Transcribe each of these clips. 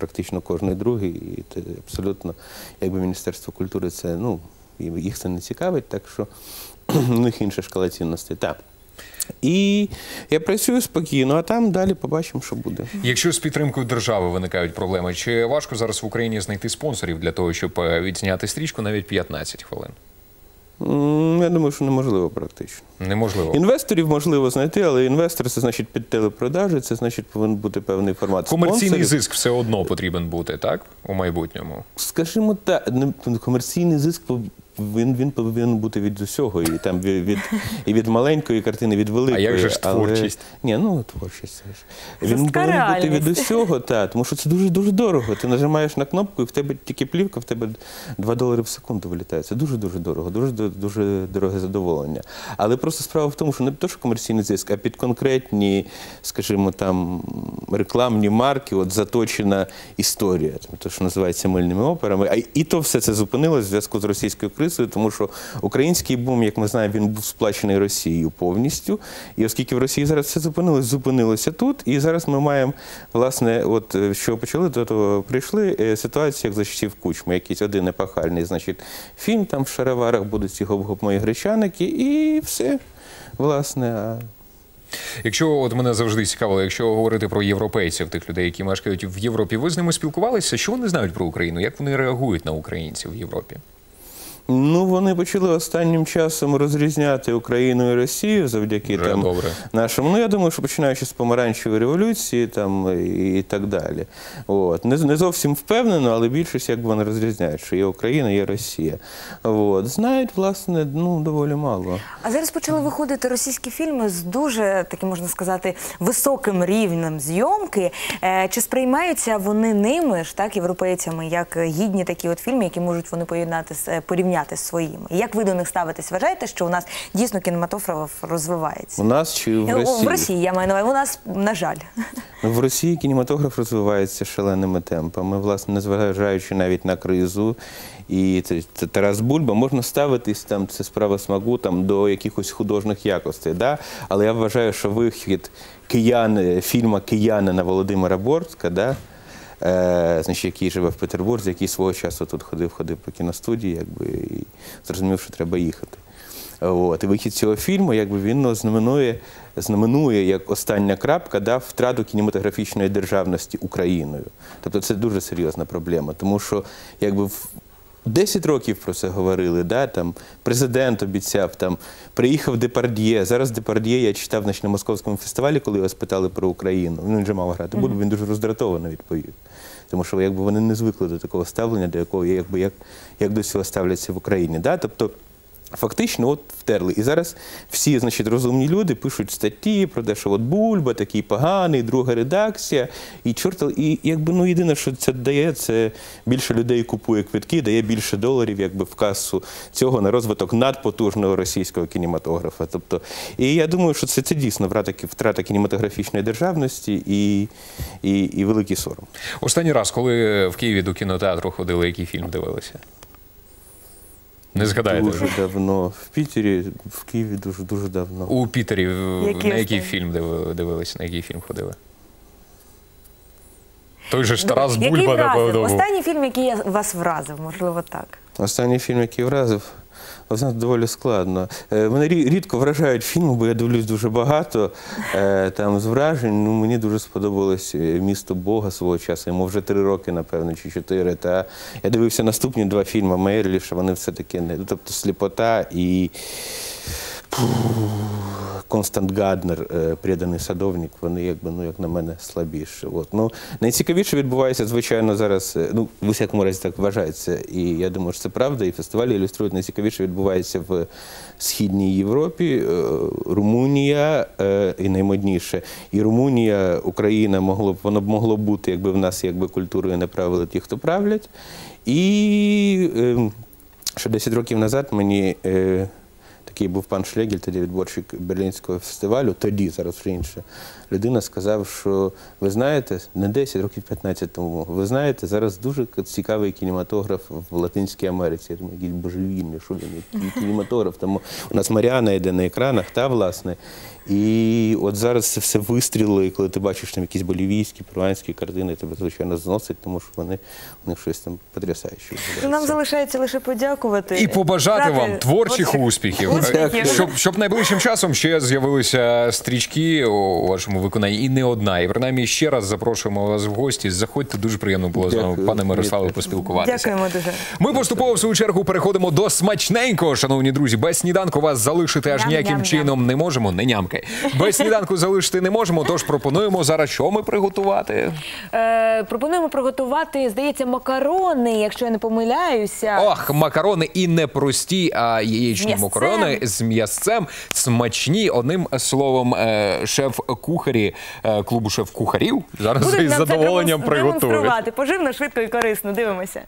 практично кожний другий. І це абсолютно, якби Міністерство культури це, ну, їх це не цікавить, так що у них інша шкала цінностей. Так. І я працюю спокійно, а там далі побачимо, що буде. Якщо з підтримкою держави виникають проблеми, чи важко зараз в Україні знайти спонсорів для того, щоб е, відзняти стрічку навіть 15 хвилин? Я думаю, що неможливо практично. Неможливо. Інвесторів можливо знайти, але інвестор це значить під телепродажі, це значить повинен бути певний формат. Комерційний спонсорів. зиск все одно потрібен бути, так? У майбутньому. Скажімо так, комерційний зиск він, він повинен бути від усього, і там від, від і від маленької картини, від великої. А як же ж але- творчість? Ні, ну творчість. це ж. Він повинен бути від усього, та, тому що це дуже дуже дорого. Ти нажимаєш на кнопку, і в тебе тільки плівка, в тебе 2 долари в секунду вилітає. Це дуже дуже дорого, дуже дуже дороге задоволення. Але просто справа в тому, що не то, що комерційний зиск, а під конкретні, скажімо, там рекламні марки, от заточена історія, то, що називається мильними операми. А і то все це зупинилось в зв'язку з російською кризою, тому що український бум, як ми знаємо, він був сплачений Росією повністю. І оскільки в Росії зараз все зупинилось, зупинилося тут. І зараз ми маємо, власне, от е, що почали, до того прийшли е, ситуацію, як за часів кучми, якийсь один епохальний, значить, фільм там в шароварах будуть ці гоп-гоп мої гречаники, і все. Власне, Якщо от мене завжди цікавило, якщо говорити про європейців, тих людей, які мешкають в Європі, ви з ними спілкувалися? Що вони знають про Україну? Як вони реагують на українців в Європі? Ну, вони почали останнім часом розрізняти Україну і Росію завдяки Вже там добре. нашому. Ну я думаю, що починаючи з помаранчевої революції, там і, і так далі. От не, не зовсім впевнено, але більшість якби вони розрізняють, що є Україна, є Росія. От знають, власне, ну доволі мало. А зараз почали виходити російські фільми з дуже таким можна сказати високим рівнем зйомки. Е, Чи сприймаються вони ними ж так європейцями як гідні такі от фільми, які можуть вони поєднати з е, порівняти з своїми? Як ви до них ставитесь? Вважаєте, що у нас дійсно кінематограф розвивається? У нас чи в Е, Росії? В Росії я маю на увазі. У нас на жаль. Ну, В Росії кінематограф розвивається шаленими темпами, власне, незважаючи навіть на кризу. І це, це Тарас Бульба можна ставитись там, це справа смаку там до якихось художніх якостей. Да? Але я вважаю, що вихід кияни, фільма Киянина Володимира Бортська, да? Е, значить, який живе в Петербурзі, який свого часу тут ходив, ходив по кіностудії, якби і зрозумів, що треба їхати. От. І вихід цього фільму, якби він ну, знаменує, як остання крапка да, втрату кінематографічної державності Україною. Тобто це дуже серйозна проблема, тому що якби 10 років про це говорили, да, там, президент обіцяв, там, приїхав Депард'є. Зараз Депард'є я читав на московському фестивалі, коли його спитали про Україну. Він вже мав грати. Буду, він дуже роздратовано відповів. Тому що якби, вони не звикли до такого ставлення, до якого якби, як, як до цього ставляться в Україні. Да? Тобто, Фактично, от втерли. І зараз всі, значить, розумні люди пишуть статті про те, що от Бульба такий поганий, друга редакція. І чорт, і якби ну єдине, що це дає, це більше людей купує квитки, дає більше доларів, якби в касу цього на розвиток надпотужного російського кінематографа. Тобто, і я думаю, що це, це дійсно втрата, втрата кінематографічної державності і, і, і великий сором. Останній раз, коли в Києві до кінотеатру ходили, який фільм дивилися? Не згадаєте? Дуже давно. В Пітері, в Києві дуже дуже давно. У Пітері в- Який на який фільм диви- дивилися, на який фільм ходили? Той же ж Тарас Який Бульба, вразив? напевно. був. Останній фільм, який я- вас вразив, можливо, так. Останній фільм, який вразив, ви нас доволі складно. Е, Мене рідко вражають фільми, бо я дивлюсь дуже багато е, там з вражень. Ну, мені дуже сподобалось е, місто Бога свого часу. Йому вже три роки, напевно, чи чотири. Та я дивився наступні два фільми Мерліша, вони все-таки не. ну, Тобто сліпота і. Констант Гаднер, е, преданий садовник, вони якби ну як на мене слабіші. От ну найцікавіше відбувається, звичайно, зараз. е, Ну в усякому разі так вважається, і я думаю, що це правда. І фестивалі ілюструють найцікавіше відбувається в східній Європі. Е, Румунія і наймодніше. І Румунія, Україна могло б воно б могло бути, якби в нас якби культурою не правили ті, хто правлять. І е, ще 10 років назад мені. Який був пан Шлегель, тоді відборщик Берлінського фестивалю, тоді, зараз вже інше, людина сказав, що ви знаєте, не 10 років 15 тому, ви знаєте, зараз дуже цікавий кінематограф в Латинській Америці. Я думаю, якийсь божевільний, що він який кінематограф. Тому у нас Маріана йде на екранах, та власне. І от зараз це все вистрілило, і коли ти бачиш там якісь болівійські, перуанські картини, тебе звичайно зносить, тому що вони у них щось там потрясаюче. Нам залишається лише подякувати І побажати Брати вам творчих успіхів, успіхів. щоб, щоб найближчим часом ще з'явилися стрічки у вашому виконанні, і не одна. І принаймні ще раз запрошуємо вас в гості. Заходьте, дуже приємно було з вами, пане Мирославе, поспілкуватися. Дякуємо дуже. Ми поступово в свою чергу переходимо до смачненького, шановні друзі. Без сніданку вас залишити аж Ням, ніяким ням, чином не можемо. Не нямкай. Без сніданку залишити не можемо. Тож пропонуємо зараз, що ми приготувати. Е, пропонуємо приготувати, здається, макарони, якщо я не помиляюся. Ох, макарони і не прості, а яєчні макарони з м'ясцем смачні. Одним словом, е, шеф-кухарі е, клубу шеф-кухарів зараз Будуть із задоволенням приготують. Поживно, швидко і корисно. Дивимося.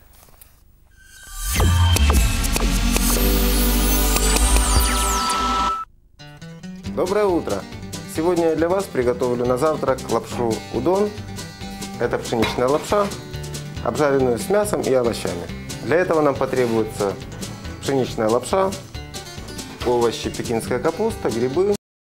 Доброе утро! Сегодня я для вас приготовлю на завтрак лапшу удон. Это пшеничная лапша, обжаренную с мясом и овощами. Для этого нам потребуется пшеничная лапша, овощи, пекинская капуста, грибы,